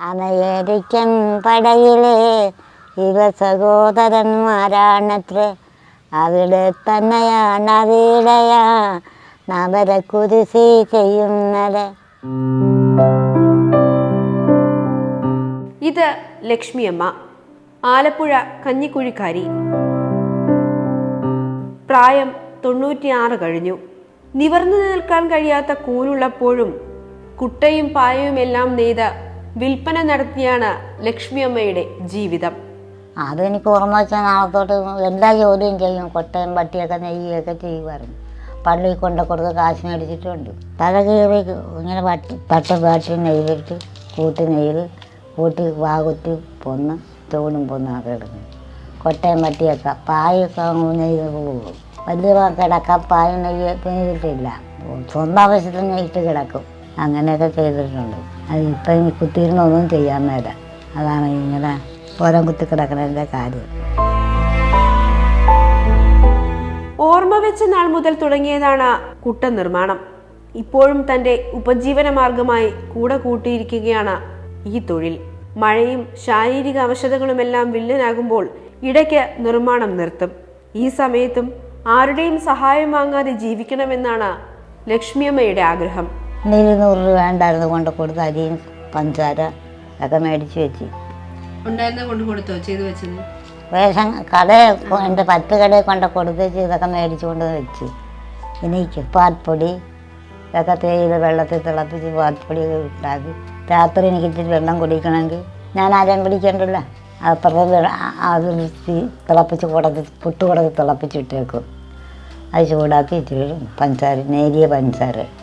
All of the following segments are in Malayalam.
അമേരിക്കൻ പടയിലെ ഇവ സഹോദരന്മാരാണത്ര അവിടെ തന്നെയാണ് അവിടെയാ നവര കുരിശി ചെയ്യുന്നത്. ഇത് ലക്ഷ്മിയമ്മ ആലപ്പുഴ കഞ്ഞിക്കുഴിക്കാരി. പ്രായം തൊണ്ണൂറ്റിയാറ് കഴിഞ്ഞു. നിവർന്നു നിൽക്കാൻ കഴിയാത്ത കൂനുള്ളപ്പോഴും കുട്ടയും പായയുമെല്ലാം നെയ്ത വിൽപ്പന നടത്തിയാണ് ലക്ഷ്മിയമ്മയുടെ ജീവിതം. അതെനിക്ക് ഓർമ്മ വെച്ചാൽ നാളത്തോട്ട് എല്ലാ ജോലിയും ചെയ്യും കൊട്ടയും പട്ടിയൊക്കെ നെയ്യൊക്കെ ചെയ്യുമായിരുന്നു. പള്ളിയിൽ കൊണ്ട കൊടുത്ത് കാശ് മേടിച്ചിട്ടുണ്ട്. തല കീറി ഇങ്ങനെ പട്ടി പട്ട പാട്ടി നെയ്തിട്ട് കൂട്ടി നെയ്ത് കൂട്ടി വാകുത്തി പൊന്ന് തോണും പൊന്നൊക്കെ ഇടുന്നു. കൊട്ടയും പട്ടിയൊക്കെ പായൊക്കെ നെയ്ത് പോകും വലിയ കിടക്ക പായ നെയ്യ് നെയ്തിട്ടില്ല. സ്വന്തം ആവശ്യത്തിന് നെയ്ത്ത് കിടക്കും. അങ്ങനെയൊക്കെ ചെയ്തിട്ടുണ്ട്. അത് ഇപ്പം കുത്തിയിരുന്നൊന്നും ചെയ്യാൻ മേല. അതാണ് ഇങ്ങനെ ഓരം കുത്തി കിടക്കുന്നതിന്റെ കാര്യം. ഓർമ്മ വെച്ച നാൾ മുതൽ തുടങ്ങിയതാണ് കുട്ട നിർമ്മാണം. ഇപ്പോഴും തന്റെ ഉപജീവന മാർഗമായി കൂടെ കൂട്ടിയിരിക്കുകയാണ് ഈ തൊഴിൽ. മഴയും ശാരീരിക അവശതകളുമെല്ലാം വില്ലനാകുമ്പോൾ ഇടയ്ക്ക് നിർമ്മാണം നിർത്തും. ഈ സമയത്തും ആരുടെയും സഹായം വാങ്ങാതെ ജീവിക്കണമെന്നാണ് ലക്ഷ്മിയമ്മയുടെ ആഗ്രഹം. ഇരുന്നൂറ് രൂപ വേണ്ടായിരുന്നു കൊണ്ട് കൊടുത്ത് അരിയും പഞ്ചസാര ഒക്കെ മേടിച്ച് വെച്ച്. വേഷം കൊണ്ട് കൊടുത്തോ? ചെയ്തു വെച്ചത്? റേഷൻ കടയിൽ എന്റെ പത്ത് കടയിൽ കൊണ്ട് കൊടുത്ത് ഇതൊക്കെ മേടിച്ച് കൊണ്ട് വെച്ച്. എനിക്ക് പാൽപ്പൊടി ഇതൊക്കെ തേയില വെള്ളത്തിൽ തിളപ്പിച്ച് പാൽപ്പൊടി ഉണ്ടാക്കി. രാത്രി എനിക്ക് ഇച്ചിരി വെള്ളം കുടിക്കണമെങ്കിൽ ഞാൻ ആരെയും പിടിക്കണ്ടല്ലോ അപ്പുറത്ത് അത് തിളപ്പിച്ച് കുടത്ത് പുട്ട് കുടത്ത് തിളപ്പിച്ചിട്ടേക്കും അത് ചൂടാക്കി ഇച്ചിരി പഞ്ചാര നേരിയ പഞ്ചസാര. ഇട്ട്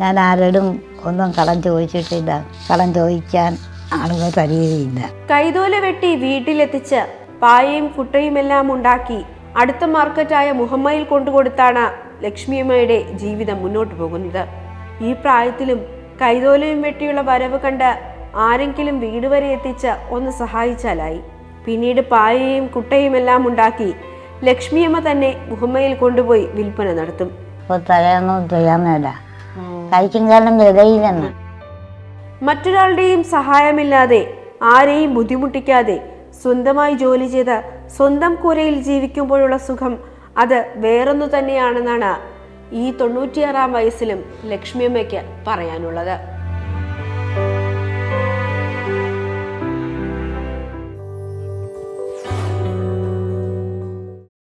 ഞാൻ ആരോടും ഒന്നും കടം ചോദിച്ചിട്ടില്ല. കടം ചോദിക്കാൻ ആളുകൾ തരികയില്ല കൈതോല വെട്ടി വീട്ടിലെത്തിച്ച് പായയും കുട്ടയും എല്ലാം ഉണ്ടാക്കി അടുത്ത മാർക്കറ്റായ മുഹമ്മയിൽ കൊണ്ടുകൊടുത്താണ് ലക്ഷ്മിയമ്മയുടെ ജീവിതം മുന്നോട്ട് പോകുന്നത്. ഈ പ്രായത്തിലും കൈതോലയും വെട്ടിയുള്ള വരവ് കണ്ട് ആരെങ്കിലും വീട് വരെ എത്തിച്ച് ഒന്ന് സഹായിച്ചാലായി. പിന്നീട് പായയും കുട്ടയും എല്ലാം ഉണ്ടാക്കി ലക്ഷ്മിയമ്മ തന്നെ മുഹമ്മയിൽ കൊണ്ടുപോയി വിൽപ്പന നടത്തും. തലയൊന്നും ചെയ്യാൻ കഴിക്കും കാലം വിലയില്ലെന്ന് മറ്റൊരാളുടെയും സഹായമില്ലാതെ ആരെയും ബുദ്ധിമുട്ടിക്കാതെ സ്വന്തമായി ജോലി ചെയ്ത് സ്വന്തം കൂരയിൽ ജീവിക്കുമ്പോഴുള്ള സുഖം അത് വേറൊന്നു തന്നെയാണെന്നാണ് ഈ തൊണ്ണൂറ്റിയാറാം വയസ്സിലും ലക്ഷ്മിയമ്മയ്ക്ക് പറയാനുള്ളത്.